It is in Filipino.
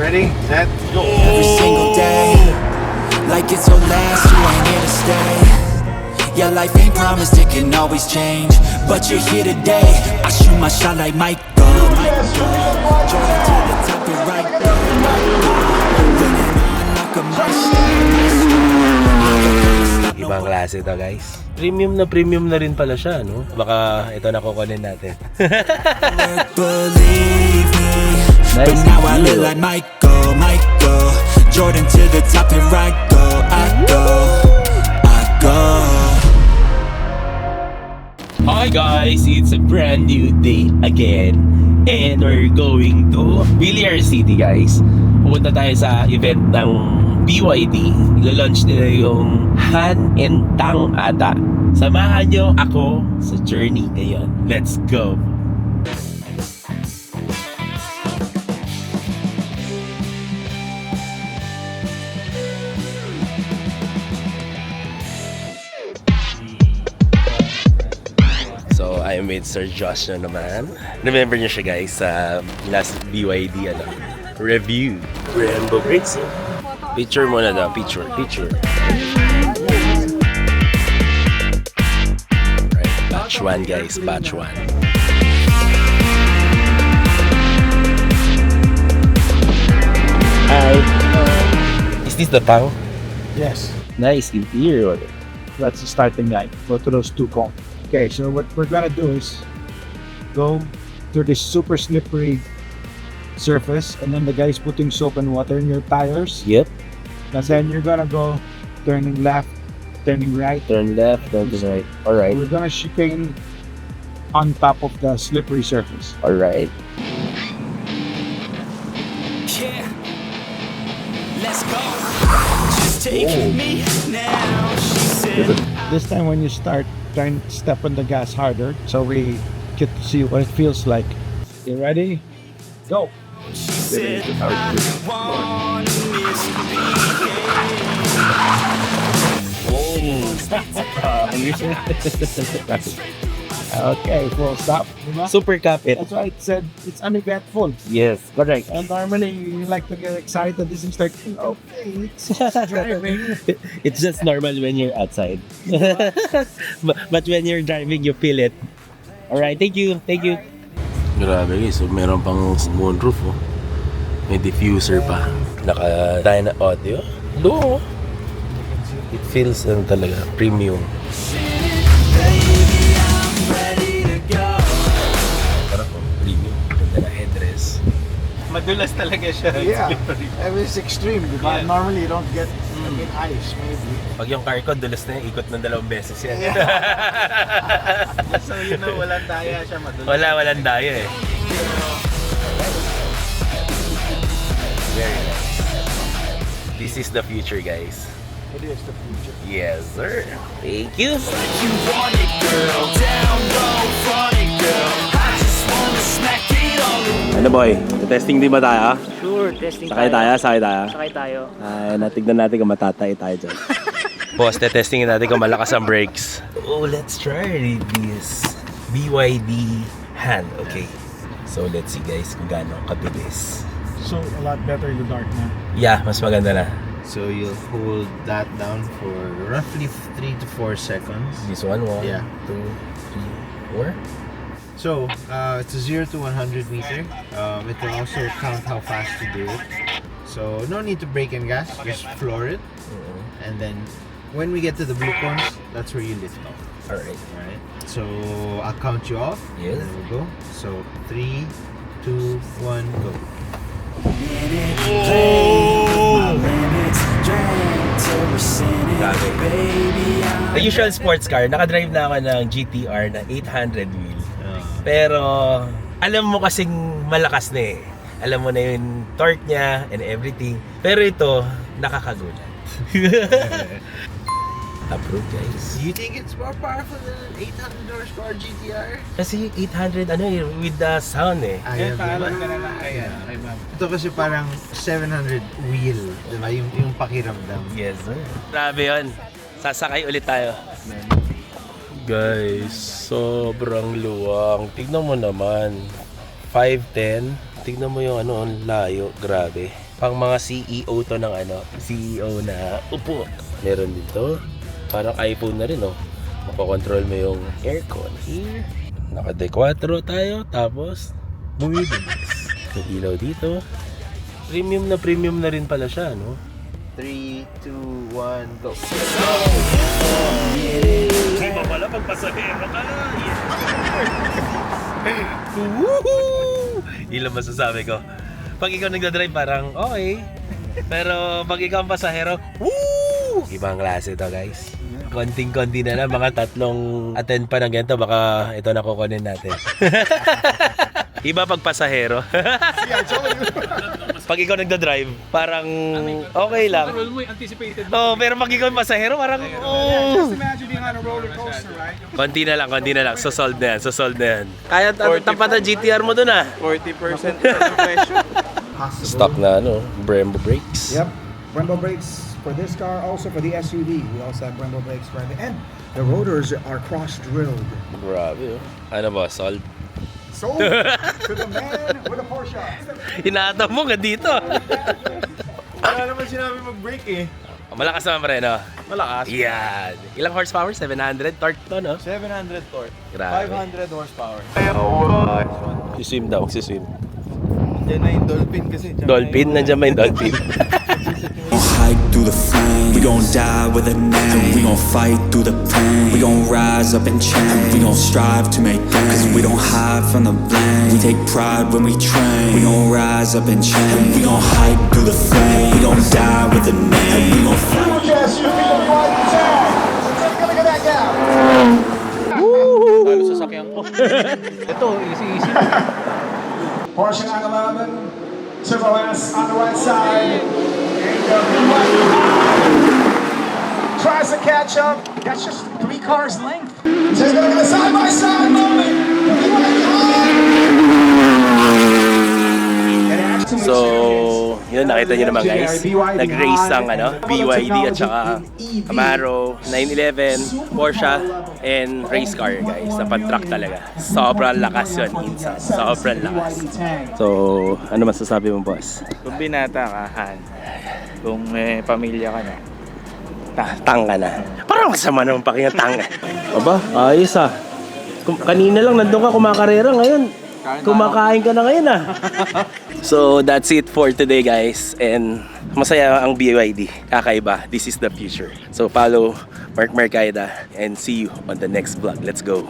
ready? Set, go. every single day Like it's your last, you ain't here to stay Yeah, life ain't promised, it can always change But you're here today I shoot my shot like Michael Jordan to the top and right there Ibang klase to guys. Premium na premium na rin pala siya, no? Baka ito na kukunin natin. Believe me But now I look like Michael, Michael Jordan to the top and right go I go, I go Hi guys, it's a brand new day again. And we're going to Villar City guys. Pupunta tayo sa event ng BYD. Ilo-launch nila yung Han and Tang ata. Samahan nyo ako sa journey ngayon. Let's go! With Sir Josh na naman. Remember niyo siya guys sa last BYD ano, review. Rainbow Bricks. Picture muna daw. Picture. Picture. Right. Batch 1 guys. Batch 1. Hi. Is this the Tang? Yes, Nice interior. that's the starting line. Go to those two cones. Okay, so what we're gonna do is go to this super slippery surface, and then the guy's putting soap and water in your tires. Yep. And then you're gonna go turning left, turning right. Turn left, turn to right. Alright. We're gonna chicane on top of the slippery surface. Alright. Yeah, let's go. Just take oh. me now. She said. This time when you start, try and step on the gas harder, so we get to see what it feels like. You ready? Go. Okay, full stop. Diba? Super capit. That's why it said it's uneventful. Yes, correct. And normally you like to get excited. This is like, okay, it's driving. It's just normal when you're outside. but, but when you're driving, you feel it. Alright, thank you. Thank you. Grabe guys, so meron pang moonroof oh. May diffuser pa. Naka tayo na audio. Low. It feels ano talaga, premium. Madulas talaga siya. Yeah, I mean, it's extreme. Diba? Yeah. Normally you don't get, I mean, ice maybe. Pag yung car ko, dulas na yan, ikot ng dalawang beses yan. So, you know, walang daya siya madulas. Wala, walang daya eh. Very nice. This is the future, guys. It is the future. Yes, sir. Thank you. You want it, girl. Down low, front it, girl. Ano boy? Testing din ba tayo? Sure, testing Sakay tayo, sakay tayo. Sakay tayo. Ay, natignan natin kung matatay tayo dyan. Boss, testingin natin kung malakas ang brakes. Oh, let's try this. BYD hand. Okay. So, let's see guys kung gaano kabilis. So a lot better in the dark now. Yeah, mas maganda na. So, you'll hold that down for roughly 3 to 4 seconds. This one, one, Yeah. two, three, four. So, uh, it's a 0 to 100 meter. Um, it will also count how fast you do it. So, no need to brake and gas. Just floor it. And then, when we get to the blue cones, that's where you lift off. Alright. Alright. So, I'll count you off. Yes. There we go. So, three, two, one, go. limits. Drink till we're sinning. Grabe. The usual sports car, nakadrive na ako ng GTR na 800 wheel. Pero, alam mo kasing malakas na eh. Alam mo na yung torque niya and everything. Pero ito, nakakagulat. Approve guys. do you think it's more powerful than an 800 horsepower GTR? Kasi 800 ano eh, with the sound eh. Ayan, diba? Ayan. Ito kasi parang 700 wheel, di ba? Yung, yung pakiramdam. Yes sir. Grabe yun. Sasakay ulit tayo. Guys, sobrang luwang. Tignan mo naman. 5'10". Tignan mo yung ano, ang layo. Grabe. Pang mga CEO to ng ano, CEO na upo. Meron dito. Parang iPhone na rin, oh. Makokontrol mo yung aircon here. Naka D4 tayo, tapos bumibilis. Yung ilaw dito. Premium na premium na rin pala siya, no? 3, 2, 1, go. Iba pala pag pasahero ka na. Woohoo! Ilang masasabi ko. Pag ikaw nagdadrive parang okay. Pero pag ikaw ang pasahero, woo! Ibang klase to guys. Konting-konti na lang, mga tatlong attend pa ng ganito, baka ito na kukunin natin. Iba pag pasahero. pag ikaw nagdadrive, parang okay lang. Roll mo anticipated. Oh, pero pag ikaw pasahero, parang oh. Imagine being on a roller coaster, right? Konti na lang, konti na lang. So solve na yan, so solve na yan. Kaya tapat ang GTR mo dun ah. 40% presyo. Stock na ano, Brembo brakes. Yep, Brembo brakes for this car, also for the SUV. We also have Brembo brakes for the end. The rotors are cross-drilled. Grabe oh. Ano ba, solve? Sold to the man with a Porsche. Hinata mo nga dito. Wala naman sinabi mag-break eh. Malakas naman rin, no? Malakas. Yan. Ilang horsepower? 700 torque to, no? 700 torque. Grabe. 500 horsepower. Si-swim daw, si-swim. Diyan na yung dolphin kasi. Diyan Dolphin, nandiyan ba yung dolphin? gon' hike through the flame. We gon' die with a name. We gon' fight through the pain. We gon' rise up and change. We gon' strive to make gains. Cause we don't hide from the blame. We take pride when we train. We gon' rise up and change. We gon' hike through the flame. We gon' die with a name. We gon' fight. Talo sa sakyan ko. Ito, easy easy. Porsche 911, Turbo S on the right side. Tries to catch up. That's just three cars length. Just gonna get a side by side moment. Yun, nakita nyo naman guys. Nag-race ang ano, BYD at saka Camaro, 911, Porsche, and race car guys. Sa truck talaga. Sobrang lakas yun, insan. Sobrang lakas. So, ano masasabi mo boss? Kung binata ka, Han. Kung may pamilya ka na. Ta tang ka na. Parang masama naman pakinggan tang. Aba, ayos ah. Kum- kanina lang nandun ka kumakarera ngayon. Kumakain ka na ngayon ah. so that's it for today guys. And masaya ang BYD. Kakaiba. This is the future. So follow Mark Mercaida and see you on the next vlog. Let's go.